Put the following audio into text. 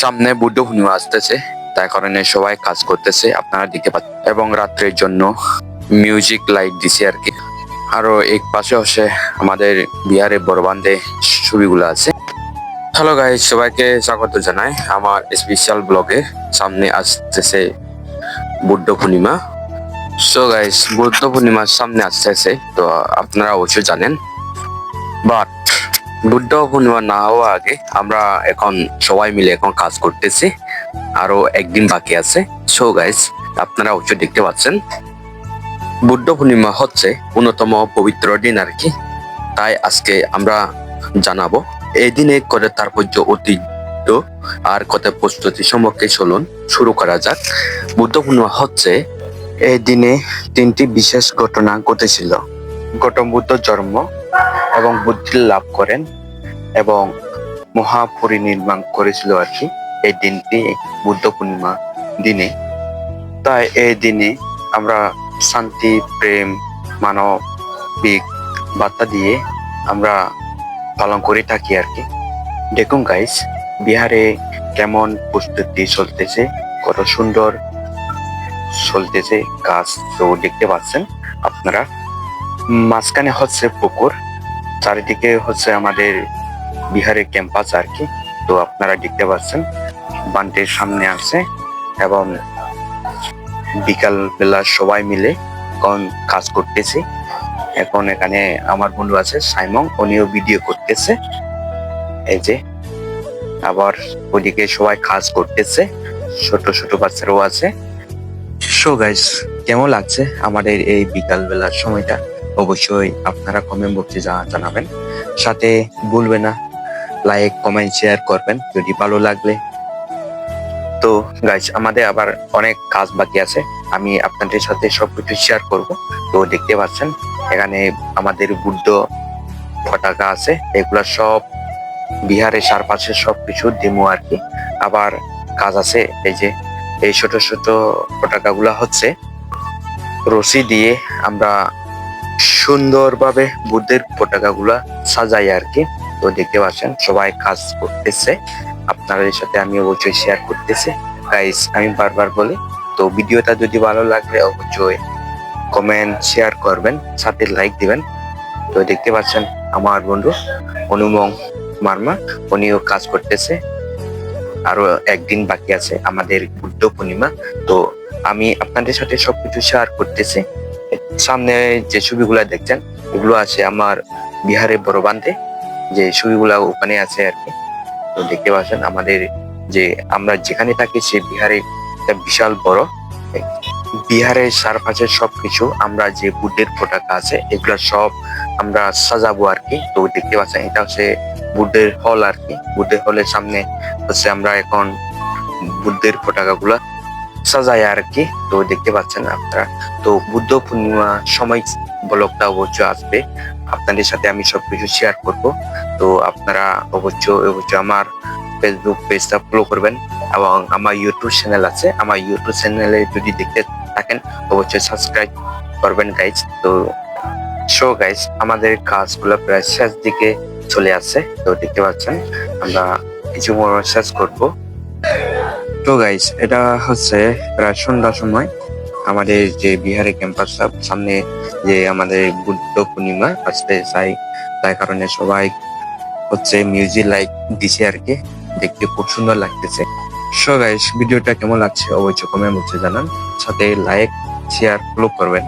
সামনে বুদ্ধ পূর্ণিমা আসতেছে। তাই কারণে সবাই কাজ করতেছে আপনারা দেখতে পাচ্ছেন। এবং রাত্রের জন্য মিউজিক লাইট দিছে আর কি। আরও এক পাশে হচ্ছে আমাদের বিহারে বড়বান্ধে ছবিগুলো আছে। হ্যালো গাইজ সবাইকে স্বাগত জানাই। আমার স্পেশাল ব্লগে সামনে আসতেছে বুদ্ধ পূর্ণিমা। সো গাইজ বুদ্ধ পূর্ণিমার সামনে আসতেছে, তো আপনারা অবশ্যই জানেন। বাট বুদ্ধ পূর্ণিমা না হওয়া আগে আমরা এখন সবাই মিলে এখন কাজ করতেছি। আরও একদিন বাকি আছে। সো গাইজ আপনারা অবশ্যই দেখতে পাচ্ছেন, বুদ্ধ পূর্ণিমা হচ্ছে অন্যতম পবিত্র দিন আর কি। তাই আজকে আমরা জানাব, এই দিনে করে তাৎপর্য ঐতিহ্য আর কত প্রস্তুতি সম্পর্কে চলুন শুরু করা যাক। বুদ্ধ পূর্ণিমা হচ্ছে এই দিনে তিনটি বিশেষ ঘটনা ঘটেছিল। গৌতম বুদ্ধ জন্ম এবং বুদ্ধি লাভ করেন এবং মহাপরিনির্মাণ করেছিল আর কি এই দিনটি বুদ্ধ পূর্ণিমা দিনে। তাই এই দিনে আমরা শান্তি, প্রেম, মানবিক বার্তা দিয়ে আমরা পালন করে থাকি আর কি। দেখুন গাইস বিহারে কেমন প্রস্তুতি চলতেছে, কত সুন্দর চলতেছে কাজ তো দেখতে পাচ্ছেন আপনারা। মাঝখানে হচ্ছে পুকুর চারিদিকে হচ্ছে আমাদের বিহারের ক্যাম্পাস আর কি। তো আপনারা দেখতে পাচ্ছেন, বান্টের সামনে আছে এবং বিকাল বেলা সবাই মিলে কোন কাজ করতেছে। এখন এখানে আমার বন্ধু আছে সাইমং, উনিও ভিডিও করতেছে। এই যে, আবার ওদিকে সবাই কাজ করতেছে, ছোট ছোট বাচ্চারাও আছে। সো গাইস কেমন লাগছে আমাদের এই বিকাল বেলার সময়টা? অবশ্যই আপনারা কমেন্ট বক্সে জানাবেন। সাথে ভুলবে না লাইক কমেন্ট শেয়ার করবেন যদি ভালো লাগলে। তো গাইস আমাদের আবার অনেক কাজ বাকি আছে। আমি আপনাদের সাথে সবকিছু শেয়ার করব। তো দেখতে পাচ্ছেন, এখানে আমাদের বুদ্ধ পতাকা আছে। এগুলা সব বিহারের চারপাশে সবকিছু দিমু আর কি। আবার কাজ আছে, এই যে, এই ছোট ছোট পতাকাগুলা হচ্ছে। রশি দিয়ে আমরা সুন্দরভাবে বুদ্ধের পতাকাগুলা সাজাই আর কি। তো দেখতে পাচ্ছেন, সবাই কাজ করতেছে। আপনাদের সাথে আমি অবশ্যই শেয়ার করতেছি। গাইস আমি বারবার বলি, তো ভিডিওটা যদি ভালো লাগলে অবশ্যই কমেন্ট শেয়ার করবেন, সাথে লাইক দিবেন। তো দেখতে পাচ্ছেন, আমার বন্ধু অনুমং মার্মা, উনিও কাজ করতেছে। আরও একদিন বাকি আছে আমাদের বুদ্ধ পূর্ণিমা। তো আমি আপনাদের সাথে সবকিছু শেয়ার করতেছি। সামনে যে ছবিগুলা দেখছেন এগুলো আছে আমার বিহারের বড় বান্ধে যে ছবিগুলা ওখানে আছে আর কি। তো দেখতে পাচ্ছেন আমাদের যে আমরা যেখানে থাকি, সে বিহারে একটা বিশাল বড়। বিহারের চারপাশের সবকিছু আমরা যে বুদ্ধের পতাকা আছে, এগুলা সব আমরা সাজাবো আর কি। তো দেখতে পাচ্ছেন, এটা হচ্ছে বুদ্ধের হল আর কি। বুদ্ধের হলের সামনে হচ্ছে আমরা এখন বুদ্ধের পতাকা সাজাই আর কি তো দেখতে পাচ্ছেন আপনারা। তো বুদ্ধ পূর্ণিমা সময় ব্লগটা অবশ্যই আসবে। আপনাদের সাথে আমি সবকিছু শেয়ার করব। তো আপনারা অবশ্যই অবশ্যই আমার ফেসবুক পেজটা ফলো করবেন এবং আমার ইউটিউব চ্যানেল আছে। আমার ইউটিউব চ্যানেলে যদি দেখতে থাকেন, অবশ্যই সাবস্ক্রাইব করবেন গাইজ তো শো গাইজ আমাদের কাজগুলো প্রায় শেষ দিকে চলে আসছে। তো দেখতে পাচ্ছেন, আমরা কিছু মনে শেষ করব। তো গাইস এটা হচ্ছে প্রায় সন্ধ্যার সময়। আমাদের যে বিহারে ক্যাম্পাস সামনে যে আমাদের বুদ্ধ পূর্ণিমা আসতে চাই তাই কারণে সবাই হচ্ছে মিউজিক লাইক দিছে আর কি, দেখতে খুব সুন্দর লাগতেছে। সো গাইস ভিডিওটা কেমন লাগছে অবশ্যই কমেন্ট বক্সে জানান, সাথে লাইক শেয়ার ফলো করবেন।